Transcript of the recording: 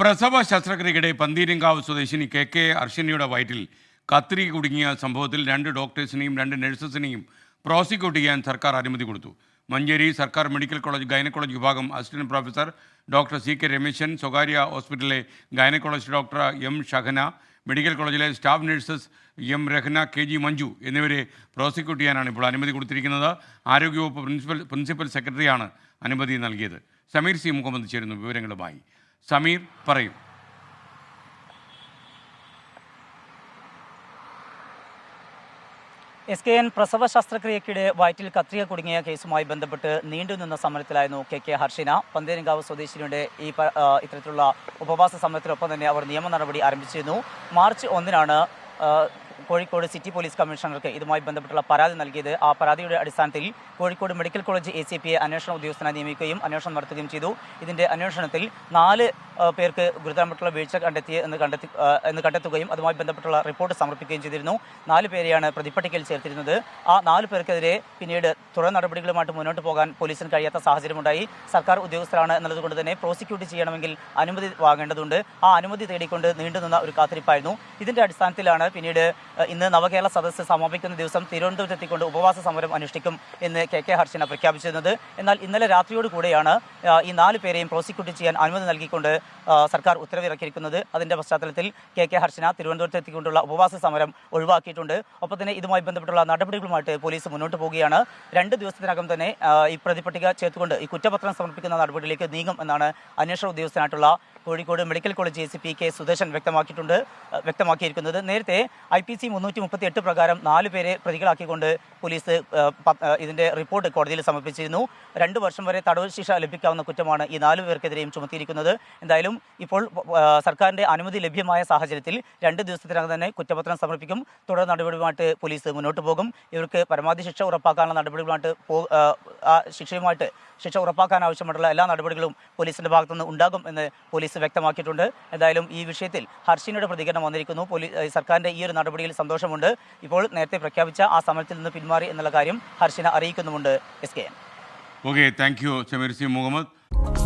പ്രസവ ശസ്ത്രക്രിയയുടെ പന്തീരങ്കാവ് സ്വദേശിനി K K അർഷനിയുടെ വയറ്റിൽ കത്തിരി കുടുങ്ങിയ സംഭവത്തിൽ രണ്ട് ഡോക്ടേഴ്സിനെയും രണ്ട് നഴ്സസിനെയും പ്രോസിക്യൂട്ട് ചെയ്യാൻ സർക്കാർ അനുമതി കൊടുത്തു. മഞ്ചേരി സർക്കാർ മെഡിക്കൽ കോളേജ് ഗൈനക്കോളജ് വിഭാഗം assistant professor doctor C K Rameshan സ്വകാര്യ ഹോസ്പിറ്റലിലെ gynaecology doctor M Shahana medical കോളേജിലെ staff nurses M Rahna K G Manju എന്നിവരെ പ്രോസിക്യൂട്ട് ചെയ്യാനാണ് ഇപ്പോൾ അനുമതി കൊടുത്തിരിക്കുന്നത്. ആരോഗ്യവകുപ്പ് പ്രിൻസിപ്പൽ പ്രിൻസിപ്പൽ സെക്രട്ടറിയാണ് അനുമതി നൽകിയത്. സമീർ സി മുഹമ്മദ് ചേരുന്നു വിവരങ്ങളുമായി. സമീർ പറയും. എസ് കെ എൻ പ്രസവ ശസ്ത്രക്രിയക്കിടെ വയറ്റിൽ കത്രിക കുടുങ്ങിയ കേസുമായി ബന്ധപ്പെട്ട് നീണ്ടുനിന്ന സമരത്തിലായിരുന്നു കെ കെ ഹർഷിന. പന്തേരിങ്കാവ് സ്വദേശിനിയുടെ ഈ ഇത്തരത്തിലുള്ള ഉപവാസ സമരത്തിനൊപ്പം തന്നെ അവർ നിയമ നടപടി ആരംഭിച്ചിരുന്നു. മാർച്ച് ഒന്നിനാണ് കോഴിക്കോട് സിറ്റി പോലീസ് കമ്മീഷണർക്ക് ഇതുമായി ബന്ധപ്പെട്ടുള്ള പരാതി നൽകിയത്. ആ പരാതിയുടെ അടിസ്ഥാനത്തിൽ Kozhikode medical college A C പിയെ അന്വേഷണ ഉദ്യോഗസ്ഥനായി നിയമിക്കുകയും അന്വേഷണം നടത്തുകയും ചെയ്തു. ഇതിന്റെ അന്വേഷണത്തിൽ നാല് പേർക്ക് ഗുരുതരമായിട്ടുള്ള വീഴ്ച കണ്ടെത്തി എന്ന് കണ്ടെത്തി എന്ന് കണ്ടെത്തുകയും അതുമായി ബന്ധപ്പെട്ടുള്ള റിപ്പോർട്ട് സമർപ്പിക്കുകയും ചെയ്തിരുന്നു. നാല് പേരെയാണ് പ്രതിപ്പട്ടികയിൽ ചേർത്തിരുന്നത്. ആ നാല് പേർക്കെതിരെ പിന്നീട് തുടർ നടപടികളുമായിട്ട് മുന്നോട്ട് പോകാൻ പോലീസിന് കഴിയാത്ത സാഹചര്യമുണ്ടായി. സർക്കാർ ഉദ്യോഗസ്ഥരാണ് എന്നുള്ളതുകൊണ്ട് തന്നെ പ്രോസിക്യൂട്ട് ചെയ്യണമെങ്കിൽ അനുമതി വാങ്ങേണ്ടതുണ്ട്. ആ അനുമതി തേടിക്കൊണ്ട് നീണ്ടുനിന്ന ഒരു കാത്തിരിപ്പായിരുന്നു. ഇതിന്റെ അടിസ്ഥാനത്തിലാണ് പിന്നീട് ഇന്ന് നവകേരള സദസ്സ് സമാപിക്കുന്ന ദിവസം തിരുവനന്തപുരത്ത് എത്തിക്കൊണ്ട് ഉപവാസ സമരം അനുഷ്ഠിക്കും എന്ന് കെ കെ ഹർഷന പ്രഖ്യാപിച്ചിരുന്നത്. എന്നാൽ ഇന്നലെ രാത്രിയോടുകൂടെയാണ് ഈ നാല് പേരെയും പ്രോസിക്യൂട്ട് ചെയ്യാൻ അനുമതി നൽകിക്കൊണ്ട് സർക്കാർ ഉത്തരവിറക്കിയിരിക്കുന്നത്. അതിന്റെ പശ്ചാത്തലത്തിൽ കെ കെ ഹർഷന തിരുവനന്തപുരത്ത് എത്തിക്കൊണ്ടുള്ള ഉപവാസ സമരം ഒഴിവാക്കിയിട്ടുണ്ട്. ഒപ്പം തന്നെ ഇതുമായി ബന്ധപ്പെട്ടുള്ള നടപടികളുമായിട്ട് പോലീസ് മുന്നോട്ട് പോവുകയാണ്. രണ്ട് ദിവസത്തിനകം തന്നെ ഈ പ്രതിപട്ടിക ചേർത്തുകൊണ്ട് ഈ കുറ്റപത്രം സമർപ്പിക്കുന്ന നടപടിയിലേക്ക് നീങ്ങും എന്നാണ് അന്വേഷണ ഉദ്യോഗസ്ഥനായിട്ടുള്ള Kozhikode medical college A C P K Sudarshan വ്യക്തമാക്കിയിട്ടുണ്ട് വ്യക്തമാക്കിയിരിക്കുന്നത്. നേരത്തെ ഐ പി സി മുന്നൂറ്റി മുപ്പത്തി എട്ട് പ്രകാരം നാല് പേരെ പ്രതികളാക്കിക്കൊണ്ട് പോലീസ് ഇതിന്റെ റിപ്പോർട്ട് കോടതിയിൽ സമർപ്പിച്ചിരുന്നു. രണ്ട് വർഷം വരെ തടവ് ശിക്ഷ ലഭിക്കാവുന്ന കുറ്റമാണ് ഈ നാല് പേർക്കെതിരെയും ചുമത്തിയിരിക്കുന്നത്. എന്തായാലും ഇപ്പോൾ സർക്കാരിന്റെ അനുമതി ലഭ്യമായ സാഹചര്യത്തിൽ രണ്ട് ദിവസത്തിനകം തന്നെ കുറ്റപത്രം സമർപ്പിക്കും. തുടർ നടപടിയുമായിട്ട് പോലീസ് മുന്നോട്ട് പോകും. ഇവർക്ക് പരമാവധി ശിക്ഷ ഉറപ്പാക്കാനുള്ള നടപടികളുമായിട്ട് ശിക്ഷയുമായിട്ട് ശിക്ഷ ഉറപ്പാക്കാൻ ആവശ്യമായിട്ടുള്ള എല്ലാ നടപടികളും പോലീസിന്റെ ഭാഗത്തുനിന്ന് ഉണ്ടാകും എന്ന് പോലീസ് വ്യക്തമാക്കിയിട്ടുണ്ട്. എന്തായാലും ഈ വിഷയത്തിൽ ഹർഷിനയുടെ പ്രതികരണം വന്നിരിക്കുന്നു. പോലീസ് സർക്കാരിന്റെ ഈ ഒരു നടപടിയിൽ സന്തോഷമുണ്ട്. ഇപ്പോൾ നേരത്തെ പ്രഖ്യാപിച്ച ആ സമരത്തിൽ നിന്ന് പിന്മാറി എന്നുള്ള കാര്യം ഹർഷിനെ അറിയിക്കുന്നുമുണ്ട്. S K N. Okay thank you C Muhammad.